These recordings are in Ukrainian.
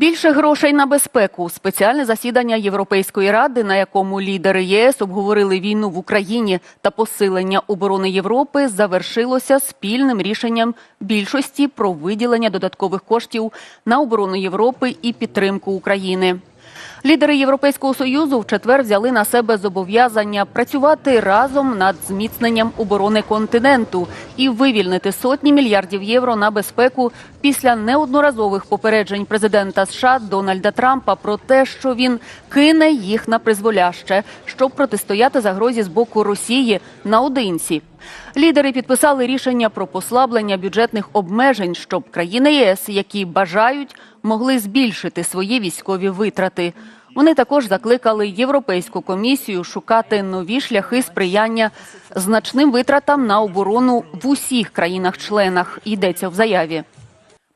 Більше грошей на безпеку. Спеціальне засідання Європейської ради, на якому лідери ЄС обговорили війну в Україні та посилення оборони Європи, завершилося спільним рішенням більшості про виділення додаткових коштів на оборону Європи і підтримку України. Лідери Європейського союзу в четвер взяли на себе зобов'язання працювати разом над зміцненням оборони континенту і вивільнити сотні мільярдів євро на безпеку після неодноразових попереджень президента США Дональда Трампа про те, що він кине їх на призволяще, щоб протистояти загрозі з боку Росії наодинці. Лідери підписали рішення про послаблення бюджетних обмежень, щоб країни ЄС, які бажають, могли збільшити свої військові витрати. Вони також закликали Європейську комісію шукати нові шляхи сприяння значним витратам на оборону в усіх країнах-членах. Йдеться в заяві.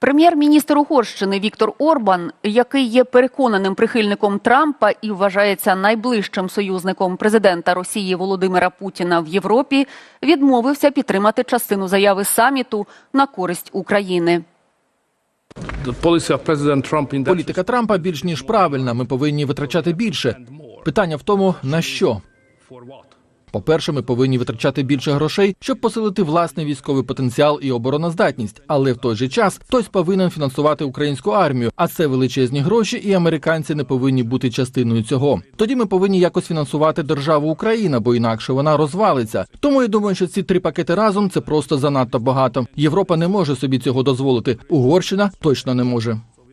Прем'єр-міністр Угорщини Віктор Орбан, який є переконаним прихильником Трампа і вважається найближчим союзником президента Росії Володимира Путіна в Європі, відмовився підтримати частину заяви саміту на користь України. Політика Трампа більш ніж правильна. Ми повинні витрачати більше. Питання в тому, на що. По-перше, ми повинні витрачати більше грошей, щоб посилити власний військовий потенціал і обороноздатність. Але в той же час хтось повинен фінансувати українську армію, а це величезні гроші, і американці не повинні бути частиною цього. Тоді ми повинні якось фінансувати державу Україна, бо інакше вона розвалиться. Тому я думаю, що ці три пакети разом це просто занадто багато. Європа не може собі цього дозволити. Угорщина точно не може.